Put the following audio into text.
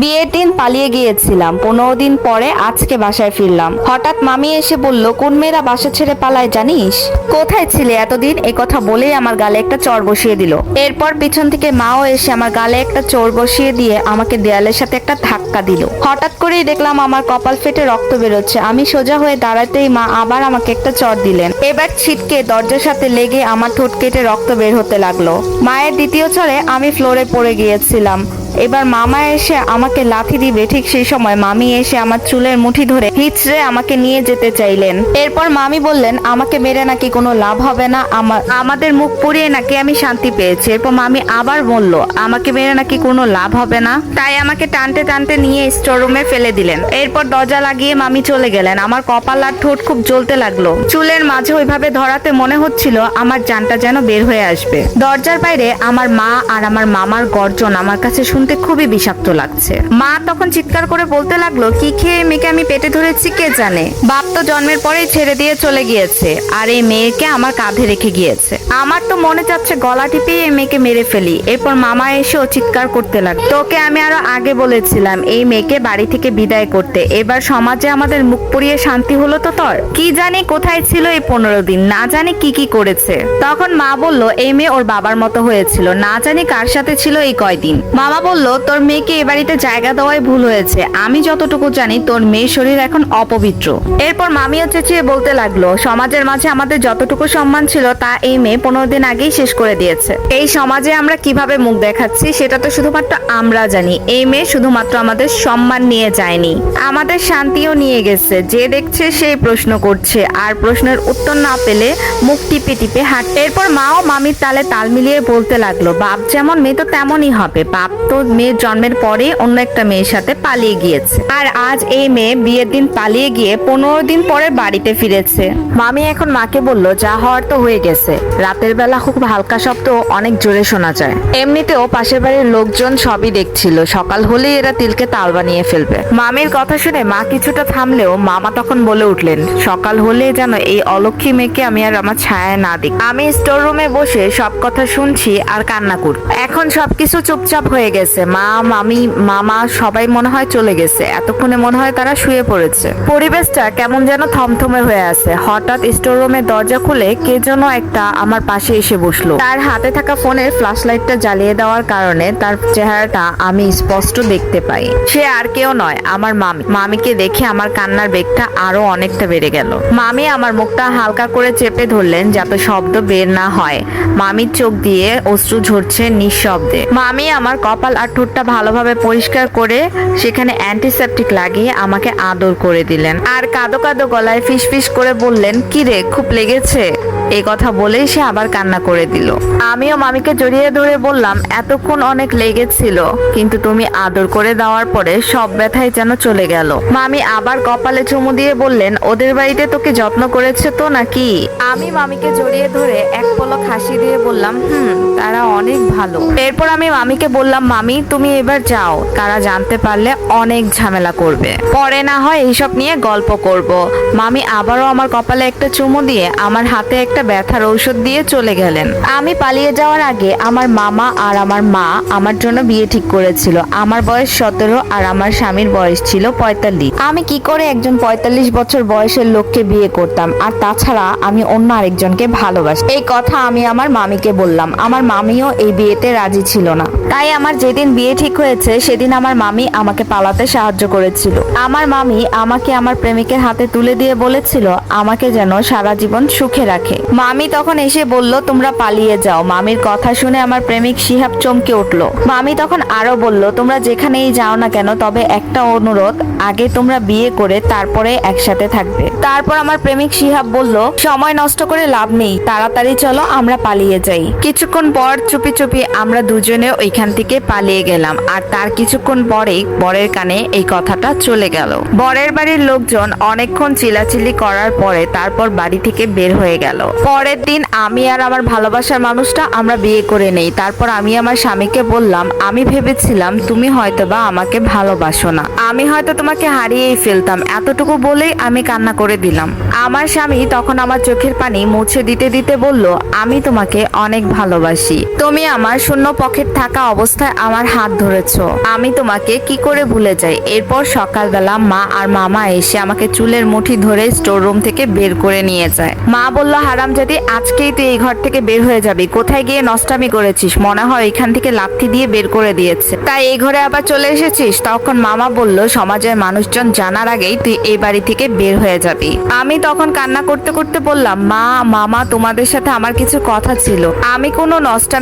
বিয়ের দিন পালিয়ে গিয়েছিলাম। পনেরো দিন পরে আজকে বাসায় ফিরলাম। হঠাৎ মামি এসে বলল, কোন মেয়েরা বাসা ছেড়ে পালায় জানিস? কোথায় ছিলে এতদিন? এ কথা বলেই আমার গালে একটা চর বসিয়ে দিল। এরপর পিছন থেকে মাও এসে আমার গালে একটা চোর বসিয়ে দিয়ে আমাকে দেয়ালের সাথে একটা ধাক্কা দিল। হঠাৎ করেই দেখলাম আমার কপাল ফেটে রক্ত বেরোচ্ছে। আমি সোজা হয়ে দাঁড়াতেই মা আবার আমাকে একটা চর দিলেন। এবার ছিটকে দরজার সাথে লেগে আমার ঠোঁট কেটে রক্ত বের হতে লাগল। মায়ের দ্বিতীয় চরে আমি ফ্লোরে পড়ে গিয়েছিলাম। এবার মামা এসে আমাকে লাথি দিবে ঠিক সেই সময়। মামি এসে আমার চুলের মুঠি ধরে হিচড়ে আমাকে নিয়ে যেতে চাইলেন। এরপর মামি বললেন, আমাকে মেরে নাকি কোনো লাভ হবে না? আমার আমাদের মুখ পুড়িয়ে নাকি আমি শান্তি পেয়েছি। এরপর মামি আবার বলল, আমাকে মেরে নাকি কোনো লাভ হবে না? তাই আমাকে টানতে টানতে নিয়ে স্টোর রুমে ফেলে দিলেন। এরপর দরজা লাগিয়ে মামি চলে গেলেন। আমার কপাল আর ঠোঁট খুব জ্বলতে লাগল। চুলের মাঝে ওইভাবে ধরাতে মনে হচ্ছিল, আমার জানটা যেন বের হয়ে আসবে। দরজার বাইরে আমার মা আর আমার মামার গর্জন আমার কাছে শুনতে খুবই বিষাক্ত লাগছে। মা তখন চিৎকার করে বলতে লাগল, কি খেয়ে মেয়েকে আমি পেটে ধরেছি কে জানে? বাপ তো জন্মের পরেই ছেড়ে দিয়ে চলে গিয়েছে, আর এই মেয়েকে আমার কাঁধে রেখে গিয়েছে। আমার তো মনে চাচ্ছে গলা টিপে এই মেয়েকে মেরে ফেলি। এরপর মামা এসেও চিৎকার করতে লাগল। তোকে আমি আরও আগে বলেছিলাম, এই মেয়েকে বাড়ি থেকে বিদায় করতে। এবার সমাজে আমাদের মুখ পুড়িয়ে শান্তি হলো তো তোর? কি জানি কোথায় ছিল এই পনেরো দিন, না জানি কি কি করেছে। তখন মা বলল, এই মেয়ে ওর বাবার মতো হয়েছিল, না জানি কার সাথে ছিল এই কয়দিন। মামা বলল, তোর মেয়েকে এ বাড়িতে জায়গা দেওয়াই ভুল হয়েছে। আমি যতটুকু জানি, তোর মেয়ের শরীর এখন অপবিত্র। এরপর মামিও চেঁচিয়ে বলতে লাগল, সমাজের মাঝে আমাদের যতটুকু সম্মান ছিল, তা এই মেয়ে পনেরো দিন আগেই শেষ করে দিয়েছে। এই সমাজে আমরা কীভাবে মুখ দেখাচ্ছি, সেটা তো শুধুমাত্র আমরা জানি। এই মেয়ে শুধুমাত্র আমাদের সম্মান নিয়ে যায়নি। আমাদের শান্তিও নিয়ে গেছে। যে দেখছে, সেই প্রশ্ন করছে। আর প্রশ্নের উত্তর না পেলে মুখ টিপে টিপে হাঁট। এরপর মাও মামির তালে তাল মিলিয়ে বলতে লাগল, বাপ যেমন মেয়ে, তো তেমনই হবে। বাপ তো মেয়ের জন্মের পরে অন্য একটা মেয়ের সাথে পালিয়ে গিয়েছে। আর আজ এই মেয়ে বিয়ের দিন পালিয়ে গিয়ে পনেরো দিন পরে বাড়িতে ফিরেছে। মামি এখন মাকে বলল, যা হওয়ার তো হয়ে গেছে। রাতের বেলা খুব হালকা শব্দ, অনেক জোরে শোনা যায়। এমনিতেও পাশের বাড়ির লোকজন সবই দেখছিল। সকাল হলেই এরা তিলকে তাল বানিয়ে ফেলবে। মামির কথা শুনে মা কিছুটা থামলেও মামা তখন বলে উঠলেন, সকাল হলে যেন এই অলক্ষী মেয়েকে আমি আর আমার ছায়া না দিই আমি স্টোর রুমে বসে সব কথা শুনছি আর কান্না করি এখন সবকিছু চুপচাপ হয়ে গেছে। মা, মামি, মামা সবাই মনে হয় চলে গেছে। এতক্ষণে মনে হয় তারা শুয়ে পড়েছে। পরিবেশটা কেমন যেন থমথমে হয়ে আছে। হঠাৎ স্টোর রুমের দরজা খুলে কে যেন একটা আমার পাশে এসে বসল। তার হাতে থাকা ফোনের ফ্ল্যাশ লাইটটা জ্বালিয়ে দেওয়ার কারণে তার চেহারাটা আমি স্পষ্ট দেখতে পাই। সে আর কেউ নয়, আমার মামি। মামিকে দেখে আমার কান্নার বেগটা আরও অনেকটা বেড়ে গেল। মামি আমার মুখটা হালকা করে চেপে ধরলেন যাতে শব্দ বের না হয়। মামির চোখ দিয়ে অশ্রু ঝরছে নিঃশব্দে। মামি আমার কপাল আর ঠোঁটটা ভালোভাবে পরিষ্কার করে সেখানে অ্যান্টিসেপটিক লাগিয়ে আমাকে আদর করে দিলেন। আর কাদো কাদো গলায় ফিস ফিস করে বললেন, কি রে, খুব লেগেছে? এই কথা বলেই সে আবার কান্না করে দিল। আমিও মামিকে জড়িয়ে ধরে বললাম, এতক্ষণ অনেক লেগেছিল, কিন্তু তুমি আদর করে দেওয়ার পরে সব ব্যথাই যেন চলে গেল। মামি আবার কপালে চুমু দিয়ে বললেন, ওদের বাড়িতে তোকে যত্ন করেছে তো নাকি? আমি মামিকে জড়িয়ে ধরে এক বললাম, হুম, তারা অনেক ভালো। এরপর আমি মামিকে বললাম, মামি, তুমি এবার যাও। তারা জানতে পারলে অনেক ঝামেলা করবে। পরে না হয় এইসব নিয়ে গল্প করব। মামি আবারও আমার কপালে একটা চুমু দিয়ে আমার হাতে একটা ব্যথার ঔষধ দিয়ে চলে গেলেন। আমি পালিয়ে যাওয়ার আগে আমার মামা আর আমার মা আমার জন্য বিয়ে ঠিক করেছিল। আমার বয়স সতেরো আর আমার স্বামীর বয়স ছিল পঁয়তাল্লিশ। আমি কি করে একজন পঁয়তাল্লিশ বছর বয়সের লোককে বিয়ে করতাম? আর তাছাড়া আমি অন্য আরেকজনকে ভালোবাসি। এই কথা আমি আমার মামিকে বললাম, আমার মামিও এই বিয়েতে রাজি ছিল না। তাই আমার যেদিন বিয়ে ঠিক হয়েছে, সেদিন আমার মামি আমাকে পালাতে সাহায্য করেছিল। আমার মামি আমাকে আমার প্রেমিকের হাতে তুলে দিয়ে বলেছিল, আমাকে যেন সারা জীবন সুখে রাখে। মামি তখন এসে বলল, তোমরা পালিয়ে যাও। মামির কথা শুনে আমার প্রেমিক শিহাব চমকে উঠল। মামি তখন আরও বলল, তোমরা যেখানেই যাও না কেন, তবে একটা অনুরোধ, আগে তোমরা বিয়ে করে তারপরে একসাথে থাকবে। তারপর আমার প্রেমিক শিহাব বলল, সময় নষ্ট করে লাভ নেই, তাড়াতাড়ি চলো, আমরা পালিয়ে যাই। কিছুক্ষণ পর চুপি চুপি আমরা দুজনে ওইখান থেকে পালিয়ে গেলাম, আর তার কিছুক্ষণ পরেই বরের কানে এই কথাটা চলে গেল। বরের বাড়ির লোকজন অনেকক্ষণ চিলাচিলি করার পরে তারপর বাড়ি থেকে বের হয়ে গেল। পরের দিন আমি আর আমার ভালোবাসার মানুষটা আমরা বিয়ে করে নেই। তারপর আমি আমার স্বামীকে বললাম, আমি ভেবেছিলাম তুমি হয়তোবা আমাকে ভালোবাসো না। আমি হয়তো তোমাকে হারিয়েই ফেলতাম। এতটুকু বলেই আমি কান্না করে দিলাম। আমার স্বামী তখন আমার চোখের পানি মুছে দিতে দিতে বলল, আমি তোমাকে অনেক ভালোবাসি। তুমি আমার শূন্য পকেট থাকা অবস্থায় আমার হাত ধরেছ। আমি তোমাকে কি করে ভুলে যাই? এরপর সকালবেলা মা আর মামা এসে আমাকে চুলের মুঠি ধরে স্টোর রুম থেকে বের করে নিয়ে যায়। মা বলল হারাম যদি আজকেই তুই এই ঘর থেকে বের হয়ে যাবি। কোথায় গিয়ে নষ্টামি করেছিস? মনে হয় এখান থেকে লাথি দিয়ে বের করে দিয়েছে। তাই এই ঘরে আবার চলে এসেছিস? তখন মামা বলল, সমাজের মানুষজন জানার আগেই তুই এই বাড়ি থেকে বের হয়ে যাবি। আমি তখন কান্না করতে করতে বললাম, মা, মামা, তোমাদের সাথে আমার কিছু কথা ছিল। আমি কোনো নষ্টামি